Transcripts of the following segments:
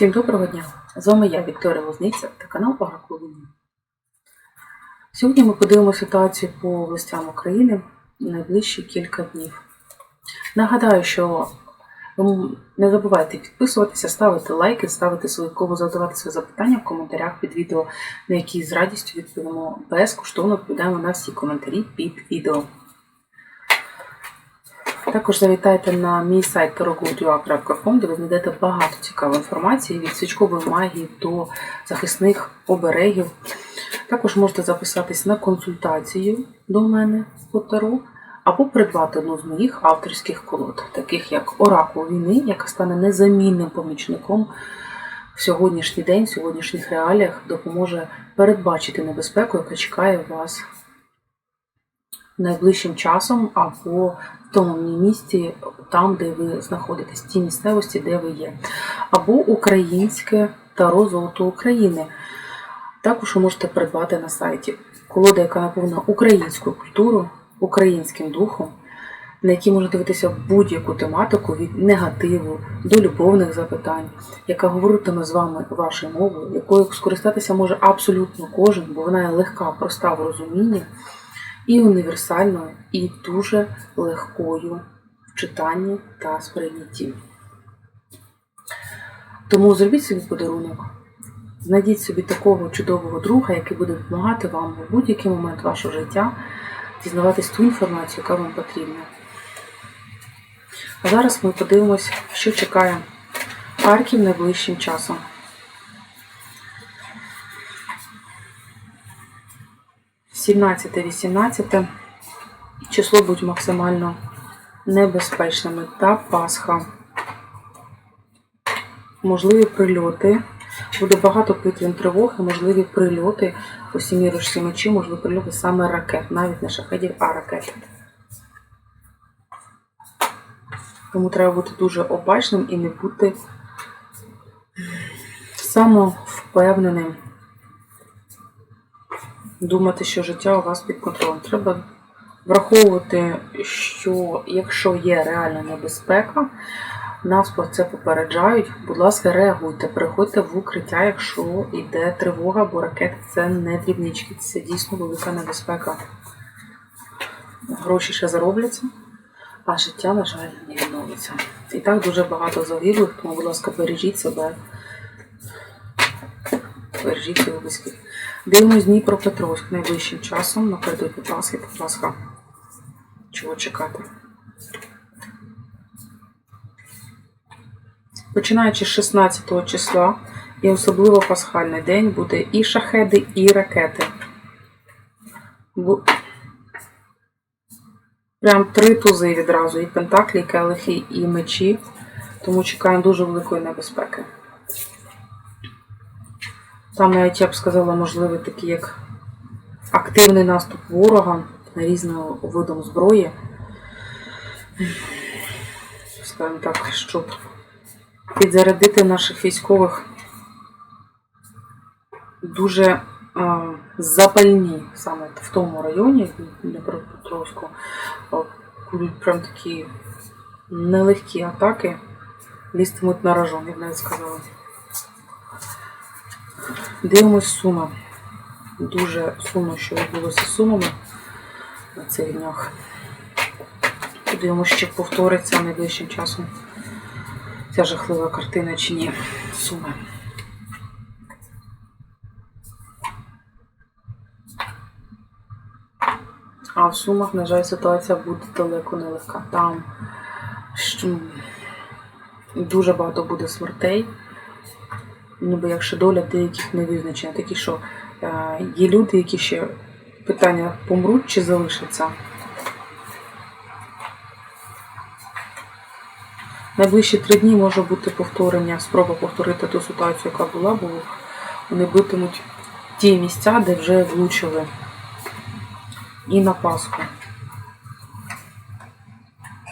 Всім доброго дня! З вами я, Вікторія Лозниця та канал Агроклубіні. Сьогодні ми подивимося ситуацію по областям України найближчі кілька днів. Нагадаю, що не забувайте підписуватися, ставити лайки, ставити свої кого задавати свої запитання в коментарях під відео, на які з радістю відповімо безкоштовно відповідаємо на всі коментарі під відео. Також завітайте на мій сайт tarotgurua.com, де ви знайдете багато цікавої інформації від свічкової магії до захисних оберегів. Також можете записатись на консультацію до мене по Таро, або придбати одну з моїх авторських колод, таких як Оракул війни, яка стане незамінним помічником в сьогоднішній день, в сьогоднішніх реаліях, допоможе передбачити небезпеку, яка чекає вас найближчим часом або в тому місці, там, де ви знаходитесь, тій місцевості, де ви є. Або українське таро золото України. Також ви можете придбати на сайті колода, яка наповнена українською культурою, українським духом, на якій можна дивитися будь-яку тематику від негативу до любовних запитань, яка говоритиме з вами вашою мовою, якою скористатися може абсолютно кожен, бо вона є легка, проста в розумінні і універсальною, і дуже легкою в читанні та сприйнятті. Тому зробіть собі подарунок, знайдіть собі такого чудового друга, який буде допомагати вам у будь-який момент вашого життя дізнаватись ту інформацію, яка вам потрібна. А зараз ми подивимось, що чекає Харків найближчим часом. 17-18 число будуть максимально небезпечними та Пасха. Можливі прильоти. Буде багато повітряних тривог і можливі прильоти по сім'ї рушці мечі, можливі прильоти саме ракет, навіть не шахедів, а ракет. Тому треба бути дуже обачним і не бути самовпевненим думати, що життя у вас під контролем. Треба враховувати, що якщо є реальна небезпека, нас про це попереджають. Будь ласка, реагуйте, переходьте в укриття, якщо йде тривога, бо ракети це не дрібнички, це дійсно велика небезпека. Гроші ще заробляться, а життя, на жаль, не відновиться. І так дуже багато загиблих, тому, будь ласка, бережіть себе, бережіть своїх. Дивимось Дніпропетровськ найближчим часом напередодні Пасхи та Пасха. Чого чекати? Починаючи з 16 числа і особливо пасхальний день буде і шахеди, і ракети. Прям три тузи відразу. І пентаклі, і келихи, і мечі. Тому чекаємо дуже великої небезпеки. Навіть я б сказала, можливо, такі як активний наступ ворога різного видом зброї. Скажімо так, щоб підзарядити наших військових дуже запальні саме в тому районі Дніпропетровську. Будуть прям такі нелегкі атаки, лістимуть на рожон, я б навіть сказала. Дивимось сума. Дуже сумно, що відбулося сумами на цих днях. Подивимося, чи повториться найближчим часом ця жахлива картина чи ні. Суми. А в Сумах, на жаль, ситуація буде далеко не легка. Там що, дуже багато буде смертей ніби якщо доля деяких не визначена. Такі, що е, є люди, які ще питання помруть чи залишаться. Найближчі три дні може бути повторення, спроба повторити ту ситуацію, яка була, бо вони битимуть ті місця, де вже влучили. І на Пасху.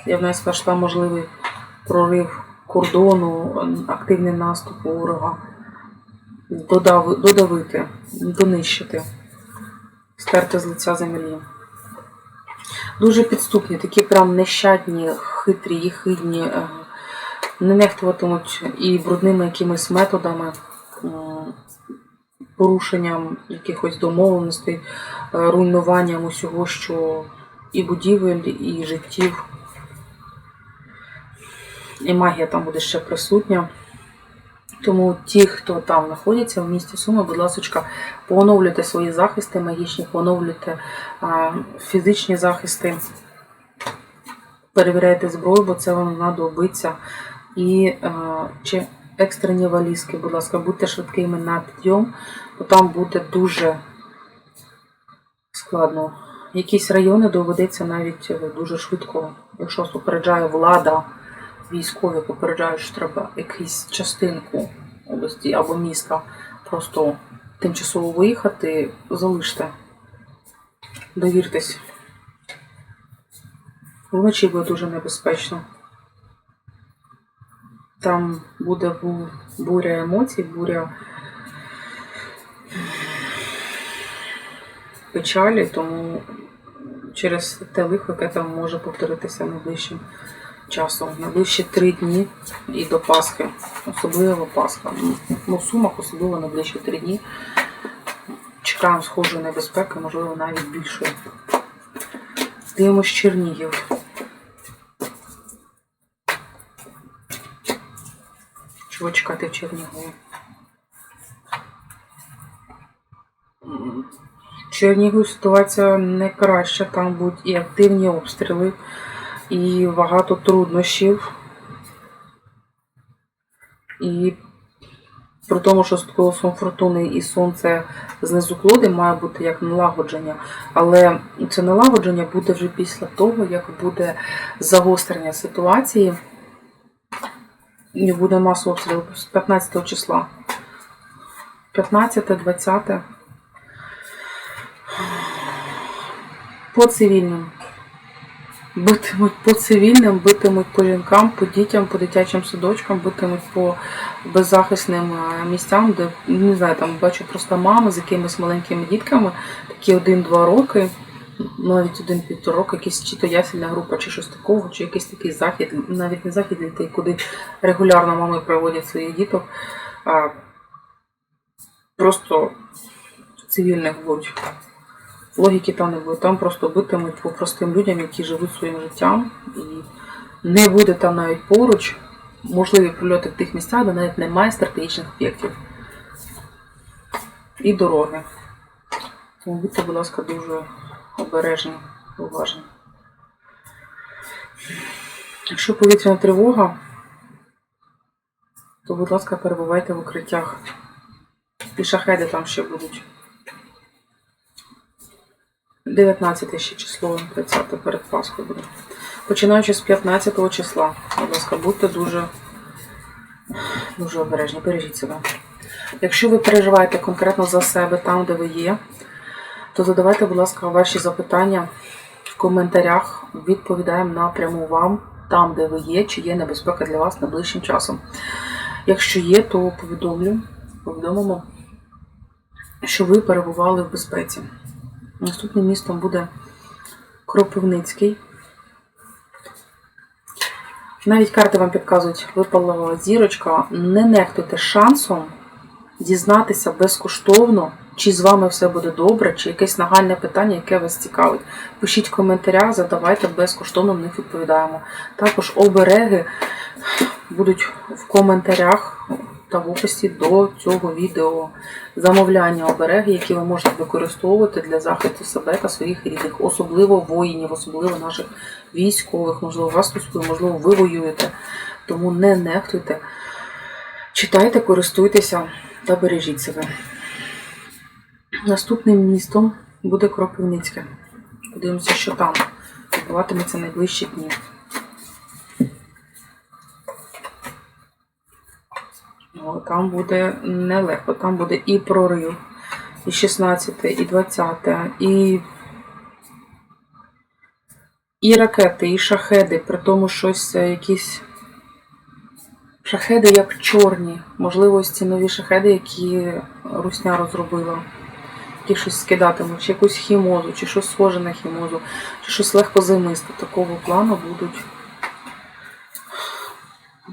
Я в нас знайшла можливий прорив кордону, активний наступ ворога додави, додавити, донищити, стерти з лиця землі. Дуже підступні, такі прям нещадні, хитрі і хидні е, не нехтуватимуть і брудними якимись методами, порушенням якихось домовленостей, е, руйнуванням усього, що і будівель, і життів. І магія там буде ще присутня. Тому ті, хто там знаходяться в місті Суми, будь ласка, пооновлюйте свої захисти магічні, пооновлюйте а, фізичні захисти, перевіряйте зброю, бо це вам знадобиться. І а, чи екстрені валізки, будь ласка, будьте швидкими на підйом, бо там буде дуже складно. Якісь райони доведеться навіть е, дуже швидко, якщо попереджає влада, військові попереджають, що треба якусь частинку області або міста просто тимчасово виїхати, залиште. Довіртесь. Вночі буде дуже небезпечно. Там буде бу- буря емоцій, буря печалі, тому через те лихо, яке там може повторитися найближчим часом. Найближчі три дні і до Пасхи. Особливо Пасха. Ну, в Сумах особливо найближчі три дні. Чекаємо схожої небезпеки, можливо, навіть більшої. Дивимось Чернігів. Чого чекати в Чернігові? В Чернігові ситуація не краща, там будуть і активні обстріли, і багато труднощів. І при тому, що з колосом фортуни і сонце знизу клоди має бути як налагодження, але це налагодження буде вже після того, як буде загострення ситуації. І буде масовий обстріл з 15 числа. 15, 20. По цивільним. Битимуть по цивільним, битимуть по жінкам, по дітям, по дитячим садочкам, битимуть по беззахисним е, місцям, де не знаю, там бачу просто мами з якимись маленькими дітками, такі один-два роки, навіть один-півтора року, якісь чи то ясельна група, чи щось такого, чи якийсь такий захід, навіть не захід, дітей, куди регулярно мами проводять своїх діток. Просто цивільних будуть. Логіки там не буде. Там просто битимуть по простим людям, які живуть своїм життям. І не буде там навіть поруч можливі прильоти в тих місцях, де навіть немає стратегічних об'єктів. І дороги. Тому будьте, будь ласка, дуже обережні, уважні. Якщо повітряна тривога, то, будь ласка, перебувайте в укриттях. І шахеди там ще будуть. 19 ще число, 30 перед Пасхою буде. Починаючи з 15 числа. Будь ласка, будьте дуже, дуже обережні, бережіть себе. Якщо ви переживаєте конкретно за себе там, де ви є, то задавайте, будь ласка, ваші запитання в коментарях. Відповідаємо напряму вам, там, де ви є, чи є небезпека для вас найближчим часом. Якщо є, то повідомлю, повідомимо, що ви перебували в безпеці. Наступним містом буде Кропивницький. Навіть карти вам підказують, випала зірочка. Не нехтуйте шансом дізнатися безкоштовно, чи з вами все буде добре, чи якесь нагальне питання, яке вас цікавить. Пишіть в коментарях, задавайте безкоштовно, на них відповідаємо. Також обереги будуть в коментарях та в описі до цього відео замовляння обереги, які ви можете використовувати для захисту себе та своїх рідних, особливо воїнів, особливо наших військових, можливо, вас хтось, можливо, ви воюєте. Тому не нехтуйте. Читайте, користуйтеся та бережіть себе. Наступним містом буде Кропивницьке. Подивимося, що там відбуватиметься найближчі дні. О, Там буде нелегко, там буде і прорив, і 16, і 20, і, і ракети, і шахеди, при тому щось е, якісь шахеди як чорні. Можливо, ці нові шахеди, які Русня розробила. Які щось скидатимуть, чи якусь хімозу, чи щось схоже на хімозу, чи щось легкозимисте. Такого плану будуть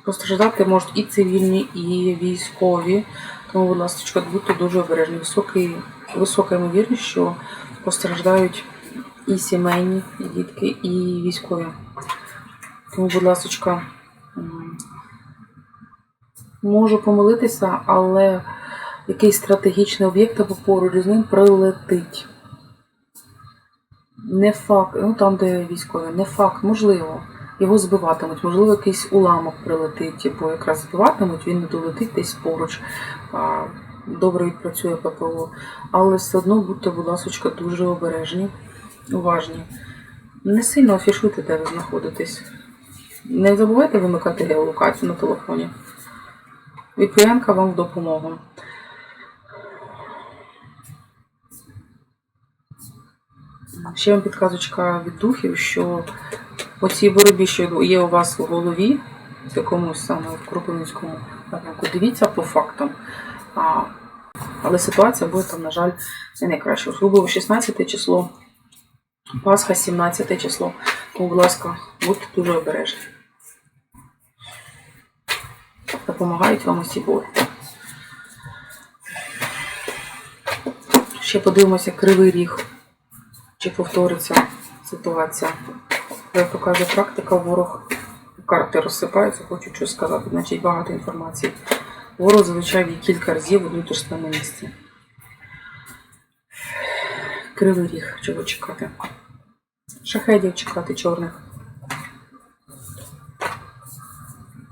Постраждати можуть і цивільні, і військові. Тому, будь ласка, будьте дуже обережні. Високий, висока ймовірність, що постраждають і сімейні, і дітки, і військові. Тому, будь ласка, можу помилитися, але якийсь стратегічний об'єкт або поруч з ним прилетить. Не факт, ну там, де військові, не факт, можливо. Його збиватимуть, можливо, якийсь уламок прилетить, бо якраз збиватимуть, він не долетить десь поруч. Добре відпрацює ППО. Але все одно будьте, будь ласка, дуже обережні, уважні. Не сильно афішуйте, де ви знаходитесь. Не забувайте вимикати геолокацію на телефоні. VPN вам в допомогу. Ще вам підказочка від духів, що по цій боротьбі, що є у вас в голові, в якомусь саме в Кропивницькому напрямку, дивіться по фактам. А, але ситуація буде там, на жаль, не найкраща. Особливо 16 число, Пасха 17 число. Тому, будь ласка, будьте дуже обережні. Допомагають вам усі боги. Ще подивимося кривий ріг. Чи повториться ситуація. Як показує практика, ворог карти розсипаються, хочу щось сказати, значить багато інформації. Ворог зазвичай є кілька разів в самому місці. Кривий ріг, чого чекати. Шахедів чекати чорних.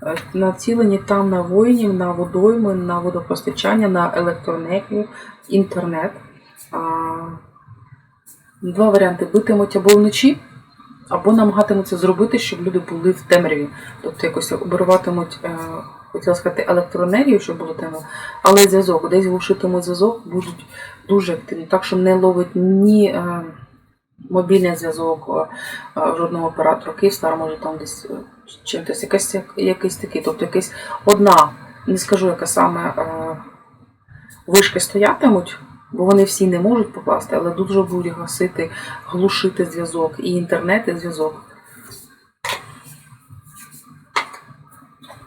Е, Націлені там на воїнів, на водойми, на водопостачання, на електроенергію, інтернет. Два варіанти: битимуть або вночі, або намагатимуться зробити, щоб люди були в темряві. Тобто якось обриватимуть, е, хотіла сказати, електроенергію, щоб було темно, але зв'язок, десь глушитимуть зв'язок, будуть дуже активні. Так що не ловить ні е, мобільний зв'язок е, жодного оператора. Київстар може там десь чим-то якийсь, якийсь такий. Тобто якась одна, не скажу, яка саме вишки стоятимуть. Бо вони всі не можуть покласти, але дуже будуть гасити, глушити зв'язок і інтернет, і зв'язок.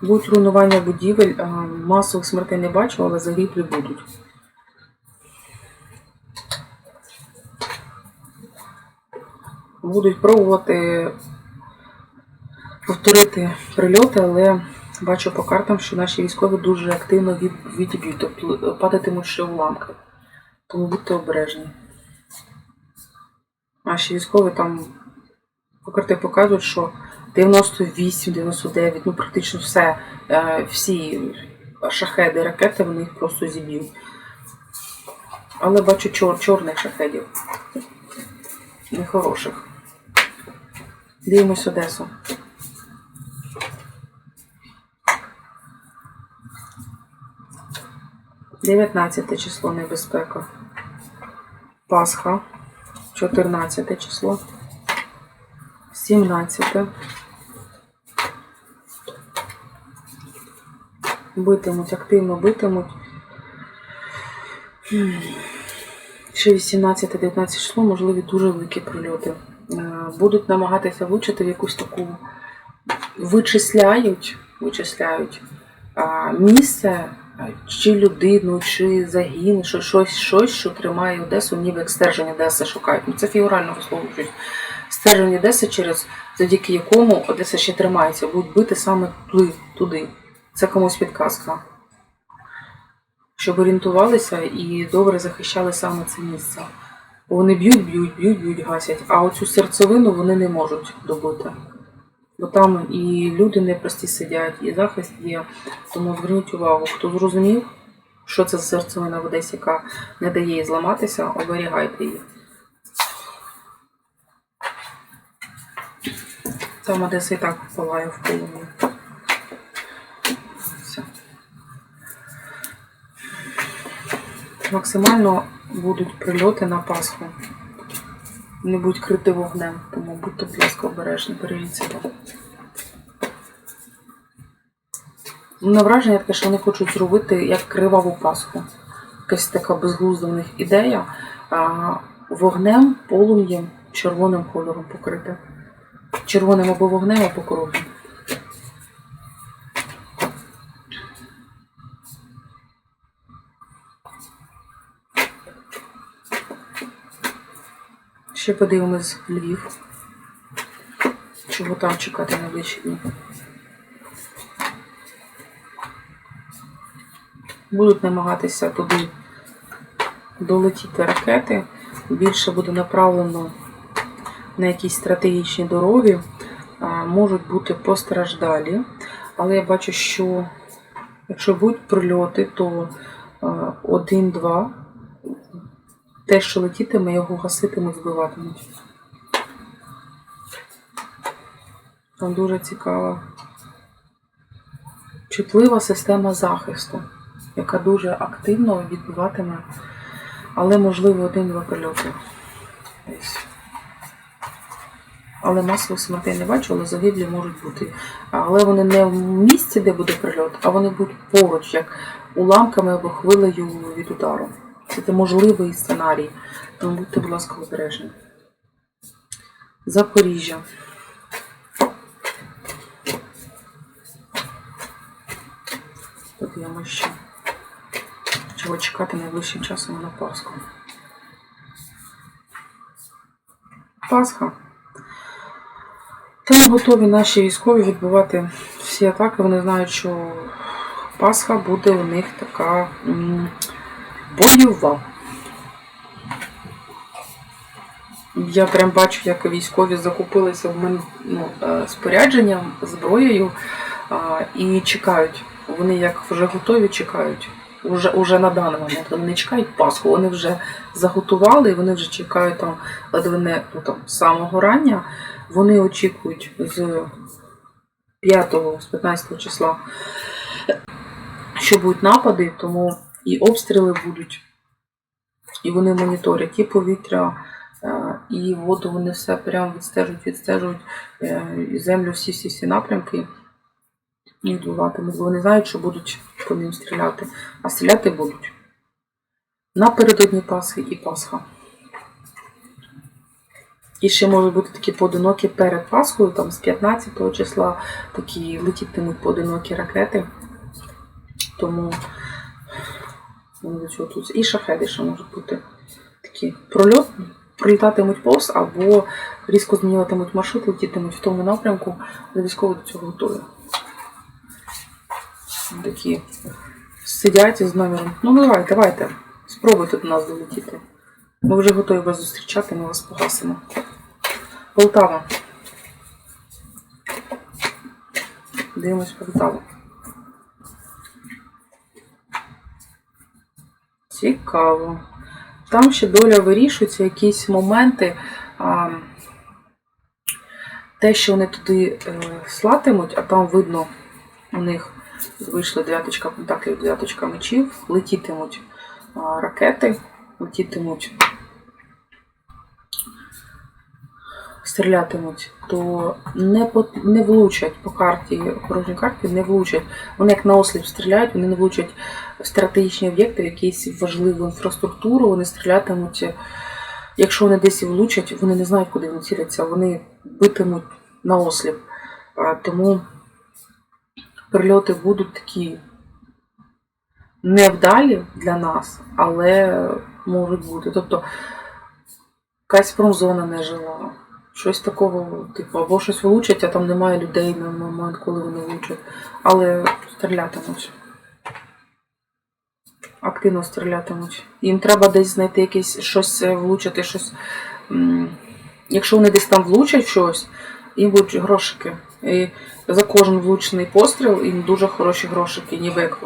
Будуть руйнування будівель, масових смертей не бачу, але загиблі будуть. Будуть пробувати повторити прильоти, але бачу по картам, що наші військові дуже активно відіб'ють, тобто падатимуть ще уламки. Тому будьте обережні. Наші військові там по карти показують, що 98-99, ну практично все, е, всі шахеди, ракети, вони їх просто зіб'ють. Але бачу чор, чорних шахедів. Нехороших. Дивимось Одесу. Дев'ятнадцяте число небезпека. Пасха. 14 число. 17. Битимуть, активно битимуть. Ще 18-19 число, можливі дуже великі прильоти. Е, Будуть намагатися влучити в якусь таку вичисляють, вичисляють місце, чи людину, чи загін, що щось, щось, що тримає Одесу, ніби як стержень Одеси шукають. Ну, це фігурально висловлюють. Стержень Одеси, через завдяки якому Одеса ще тримається, будуть бити саме туди. Це комусь підказка. Щоб орієнтувалися і добре захищали саме це місце. Вони б'ють, б'ють, б'ють, б'ють, гасять, а оцю серцевину вони не можуть добити. Бо там і люди непрості сидять, і захист є. Тому зверніть увагу, хто зрозумів, що це за серцевина в Одесі, яка не дає їй зламатися, оберігайте її. Там Одеса і так палає в. Все. Максимально будуть прильоти на Пасху. Не будь крити вогнем, тому будьте, будь ласка, обережні, бережіть себе. У мене враження таке, що вони хочуть зробити як криваву Пасху. Якась така безглузда в них ідея. А, вогнем, полум'ям, червоним кольором покрити. Червоним або вогнем, або кров'ю. Ще подивимось Львів. Чого там чекати найближчі дні. Будуть намагатися туди долетіти ракети. Більше буде направлено на якісь стратегічні дороги. Можуть бути постраждалі. Але я бачу, що якщо будуть прильоти, то один-два. Те, що летітиме, його гаситимуть, збиватимуть. Там дуже цікава, чутлива система захисту, яка дуже активно відбиватиме, але можливо один-два прильоти. Але масових смертей не бачу, але загиблі можуть бути. Але вони не в місці, де буде прильот, а вони будуть поруч, як уламками або хвилею від удару. Це можливий сценарій. Тому будьте, будь ласка, обережні. Запоріжжя. Подивимося ще. Чого чекати найближчим часом на Пасху. Пасха. Там готові наші військові відбивати всі атаки. Вони знають, що Пасха буде у них така м. Я прям бачу, як військові закупилися в мене ну, е, спорядженням, зброєю і чекають. Вони як вже готові, чекають. Уже, уже на даний момент. Вони не чекають Пасху, вони вже заготували вони вже чекають там ледве ну, там, самого рання. Вони очікують з 5 з 15 числа, що будуть напади, тому і обстріли будуть, і вони моніторять і повітря, е, і воду вони все прямо відстежують, відстежують е, і землю, всі всі всі напрямки і відбуватимуть, вони знають, що будуть по ним стріляти, а стріляти будуть напередодні Пасхи і Пасха. І ще можуть бути такі поодинокі перед Пасхою, там з 15 числа такі летітимуть поодинокі ракети. Тому вони тут. І шахеди ще можуть бути такі прольот, пролітатимуть повз або різко змінюватимуть маршрут, летітимуть в тому напрямку, де військові до цього готові. Такі сидять із номером. Ну давай, давайте, спробуйте до нас долетіти. Ми вже готові вас зустрічати, ми вас погасимо. Полтава. Дивимось Полтаву. Цікаво. Там ще доля вирішується, якісь моменти. А, те, що вони туди е, слатимуть, а там видно, у них вийшла дев'яточка пентаклів, дев'яточка мечів, летітимуть ракети, летітимуть, стрілятимуть, то не, по, не влучать по карті, порожній карті, не влучать. Вони як наосліп стріляють, вони не влучать в стратегічні об'єкти, якісь важливу інфраструктуру, вони стрілятимуть. Якщо вони десь влучать, вони не знають, куди вони ціляться, вони битимуть на осліп. Тому прильоти будуть такі невдалі для нас, але можуть бути. Тобто якась промзона не жила. Щось такого, типу, або щось влучать, а там немає людей на момент, коли вони влучать. Але стрілятимуть. Активно стрілятимуть. Їм треба десь знайти якесь щось е, влучити, щось. Якщо вони десь там влучать щось, їм будуть грошики. І за кожен влучений постріл їм дуже хороші грошики. Ніби як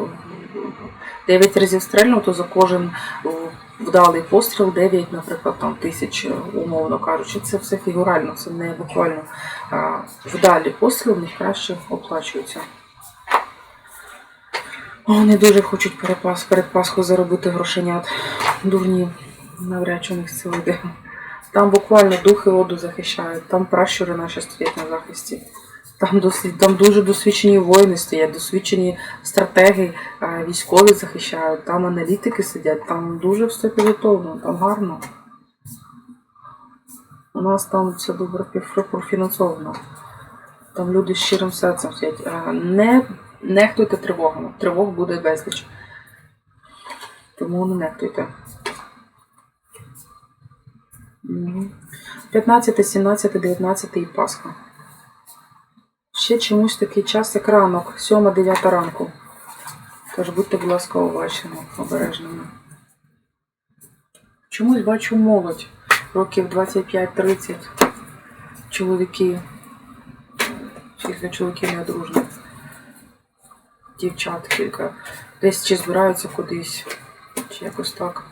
9 разів стрельнув, то за кожен вдалий постріл 9, наприклад, там тисяч, е, умовно кажучи. Це все фігурально, це не буквально. Вдалі постріл в них краще оплачуються. Вони дуже хочуть перепас, перед Пасхою заробити грошенят. Дурні, навряд чи у них це вийде. Там буквально духи воду захищають, там пращури наші стоять на захисті. Там, досвід, там дуже досвідчені воїни стоять, досвідчені стратеги, військові захищають, там аналітики сидять, там дуже все підготовлено, там гарно. У нас там все добре профінансовано. Там люди з щирим серцем стоять. Е, Не нехтуйте тривогами. Тривог буде безліч. Тому не нехтуйте. 15, 17, 19 і Пасха. Ще чомусь такий час, як ранок, 7-9 ранку. Тож будьте, будь ласка, уважними, обережними. Чомусь бачу молодь років 25-30. Чоловіки. Тільки чоловіки не одружені. Дівчат кілька. Десь чи збираються кудись, чи якось так.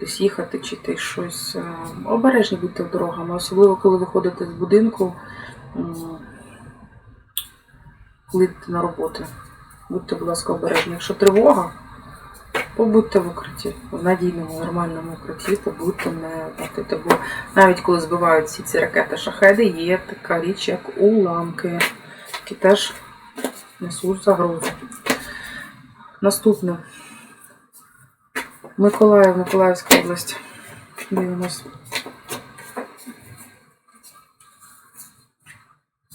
Десь їхати, чи ти щось. е, Обережні будьте дорогами, особливо коли виходите з будинку, йдете на роботу. Будьте, будь ласка, обережні. Якщо тривога, побудьте в укритті, в надійному, нормальному укритті, побудьте не платити. Бо навіть коли збивають всі ці ракети шахеди, є така річ, як уламки, які теж несуть загрозу. Наступне. Миколаїв, Миколаївська область. Дивимось.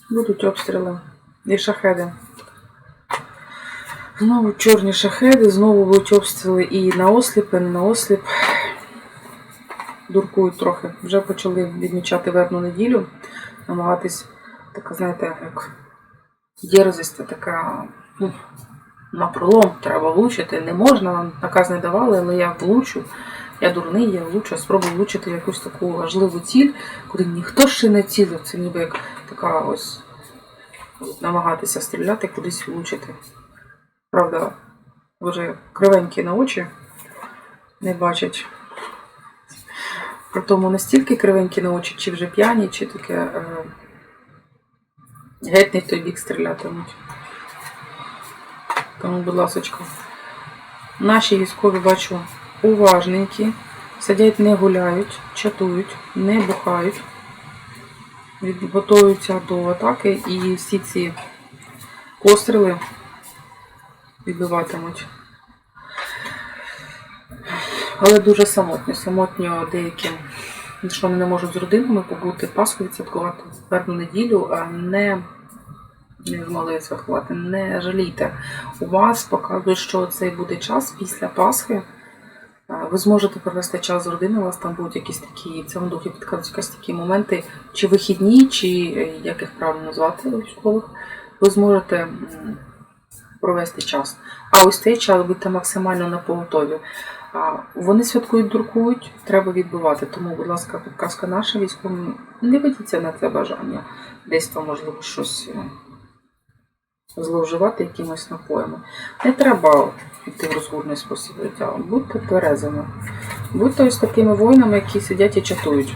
Будуть обстріли і шахеди. Знову чорні шахеди, знову будуть обстріли і на осліп, і не на осліп. Дуркують трохи. Вже почали відмічати вербну неділю, намагатись, така, знаєте, як дерзость, така ну, на треба влучити. Не можна, нам наказ не давали, але я влучу. Я дурний, я влучу, спробую влучити якусь таку важливу ціль, куди ніхто ще не цілив. Це ніби як така ось намагатися стріляти, кудись влучити. Правда, вже кривенькі на очі не бачать. При тому настільки кривенькі на очі, чи вже п'яні, чи таке е, геть не в той бік стрілятимуть. Тому, будь ласочка, наші військові бачу уважненькі, сидять, не гуляють, чатують, не бухають, готуються до атаки і всі ці постріли відбиватимуть. Але дуже самотньо. Самотньо деяким, що вони не можуть з родинами побути, Пасху відсвяткувати вербну неділю, а не, не змогли відсвяткувати. Не жалійте. У вас показує, що цей буде час після Пасхи. Ви зможете провести час з родиною, у вас там будуть якісь такі, в цьому духі підказують якісь такі моменти, чи вихідні, чи е, як їх правильно назвати військових, ви зможете провести час. А ось цей час будьте максимально на поготові. Вони святкують, дуркують, треба відбивати. Тому, будь ласка, підказка наша військовим, не ведіться на це бажання. Десь там, можливо, щось е, зловживати якимось напоями. Не треба йти в розгульний спосіб життя. Будьте тверезими. Будьте ось такими воїнами, які сидять і чатують.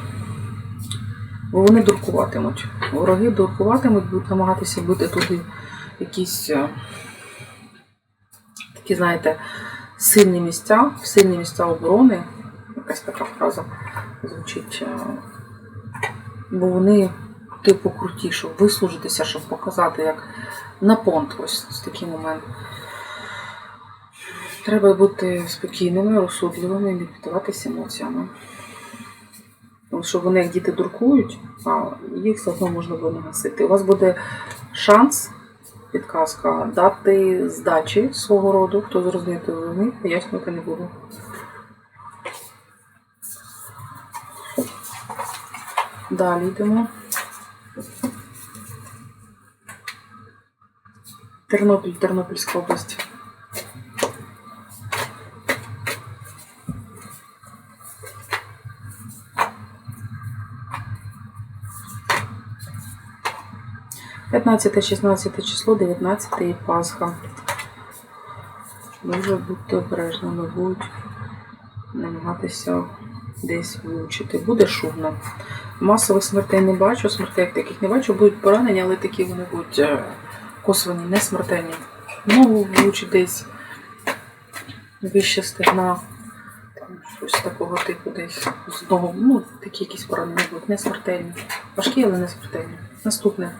Бо вони дуркуватимуть. Вороги дуркуватимуть, будуть намагатися бити туди якісь е, такі, знаєте, сильні місця, сильні місця оборони. Якась така фраза звучить. е, Бо вони, типу, круті, щоб вислужитися, щоб показати, як на понт ось такий момент. Треба бути спокійними, розсудливими, не піддаватися емоціями. Тому що вони, як діти дуркують, а їх все одно можна буде нагасити. У вас буде шанс, підказка, дати здачі свого роду, хто зрозуміє, то зрозуміє, пояснювати не буду. Далі йдемо. Тернопіль, Тернопільська область. П'ятнадцяте, 16 число, 19 і Пасха. Дуже будьте обережними, будуть намагатися десь влучити. Буде шумно. Масових смертей не бачу, смертей таких не бачу, будуть поранені, але такі вони будуть е, косвені, не смертельні. Ногу влучить десь вище стегна, там щось такого типу десь з ногу. Ну, такі якісь поранення будуть, не смертельні. Важкі, але не смертельні. Наступне.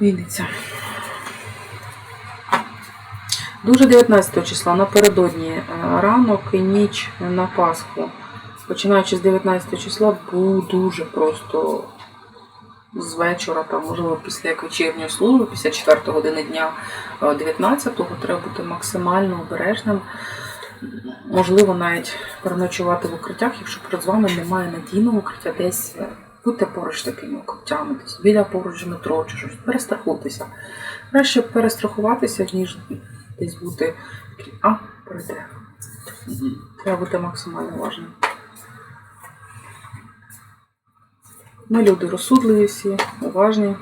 Вінниця. Дуже 19 числа напередодні е, ранок і ніч на Пасху. Починаючи з 19 числа, був дуже просто з вечора, там, можливо, після як вечірньої служби, після 4 години дня е, 19-го, треба бути максимально обережним. можливо навіть переночувати в укриттях, якщо перед вами немає надійного укриття десь. е, Будьте поруч з такими укриттями, десь біля поруч метро чи щось, перестрахуйтеся. Краще перестрахуватися, ніж десь бути а, пройде. Треба бути максимально уважним. Ми люди розсудливі всі, уважні.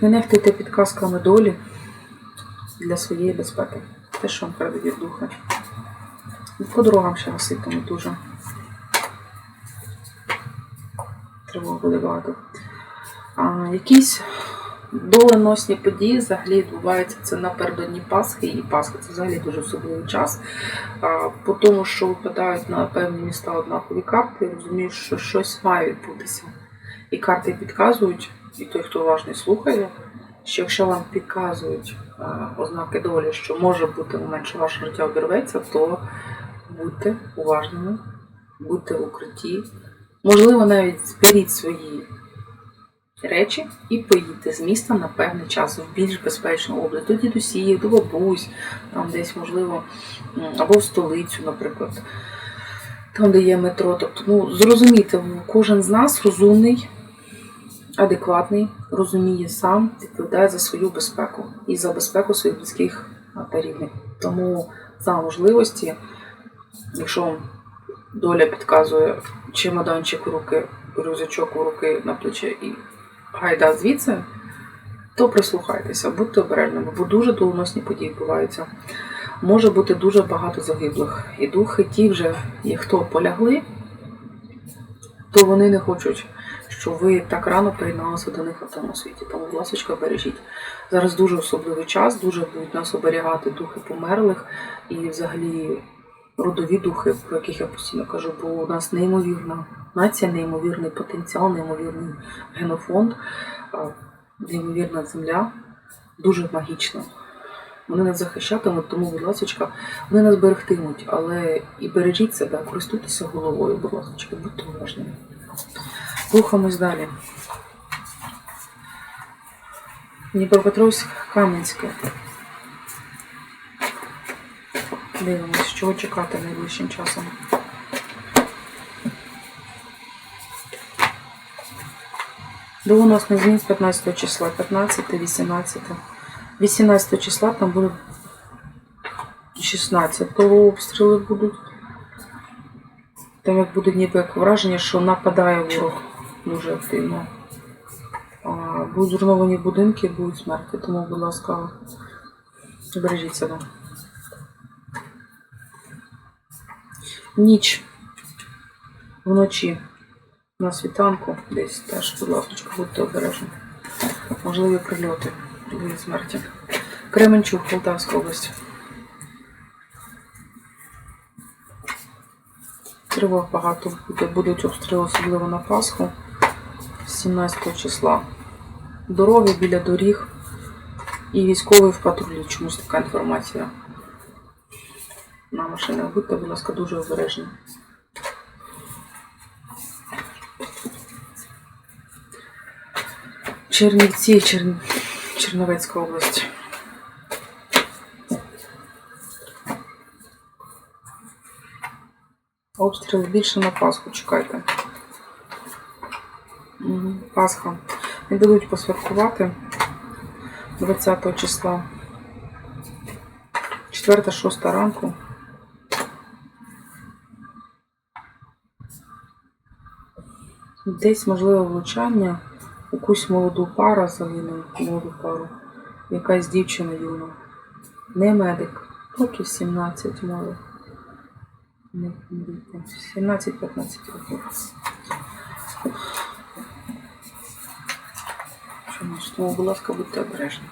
Не нехтуйте підказками долі для своєї безпеки. Те, що вам передають духа. По дорогам ще гаситимуть дуже. Тривог буде багато. А, якісь доленосні події взагалі відбуваються це напередодні Пасхи і Пасхи. Це взагалі дуже особливий час. По тому, що випадають на певні міста однакові карти, я розумію, що щось має відбутися. І карти підказують, і той, хто уважний слухає, що якщо вам підказують ознаки долі, що може бути момент, що ваше життя обірветься, то будьте уважними, будьте в укритті. Можливо, навіть зберіть свої речі і поїдьте з міста на певний час в більш безпечну область, до дідусів, до бабусь, там десь, можливо, або в столицю, наприклад, там, де є метро. Тобто, ну, зрозумійте, кожен з нас розумний, адекватний, розуміє сам, відповідає за свою безпеку і за безпеку своїх близьких та рідних. Тому за можливості, якщо доля підказує чемоданчик у руки, рюкзачок у руки на плече і гайда звідси, то прислухайтеся, будьте обережними, бо дуже доленосні події відбуваються. Може бути дуже багато загиблих. І духи ті вже, є хто полягли, то вони не хочуть, щоб ви так рано приєдналися до них на тому світі. Тому, будь ласка, бережіть. Зараз дуже особливий час, дуже будуть нас оберігати духи померлих і взагалі родові духи, про яких я постійно кажу, бо у нас неймовірна нація, неймовірний потенціал, неймовірний генофонд, неймовірна земля, дуже магічна. Вони нас захищатимуть, тому, будь ласка, вони нас берегтимуть, але і бережіть себе, користуйтеся головою, будь ласка, будьте уважними. Рухаємось далі. Дніпропетровськ, Кам'янське. Дивимось, чого чекати найближчим часом. Доленосний змін з 15 числа, 15, 18. 18 числа там буде 16 обстріли будуть. Там як буде ніби як враження, що нападає ворог дуже активно. А, Будуть зруйновані будинки, будуть смерті, тому, будь ласка, бережіть себе. Ніч вночі на світанку десь теж, будь ласка, будьте обережні. Можливі прильоти другої смерті. Кременчук, Полтавська область. Тривог багато буде. Будуть обстріли, особливо на Пасху 17 числа. Дороги біля доріг і військовий в патрулі. Чомусь така інформація на машинах. Будьте, будь ласка, дуже обережні. Чернівці, Чер... Черновецька область. Обстріл більше на Пасху, чекайте. Пасха. Не дадуть посвяткувати 20 числа. 4-6 ранку. Десь можливе влучання, якусь молоду пару загинула, молоду пару, якась дівчина юна. Не медик, років 17 мало. Не діти. 17-15 років. Чомусь, тому, будь ласка, будьте обережні.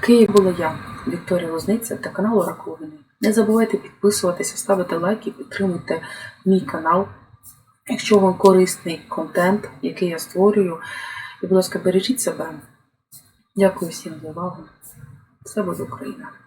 Київ була я, Вікторія Лозниця та канал Раковини. Не забувайте підписуватися, ставити лайки, підтримуйте мій канал. Якщо вам корисний контент, який я створюю, і, будь ласка, бережіть себе. Дякую всім за увагу. Все буде Україна!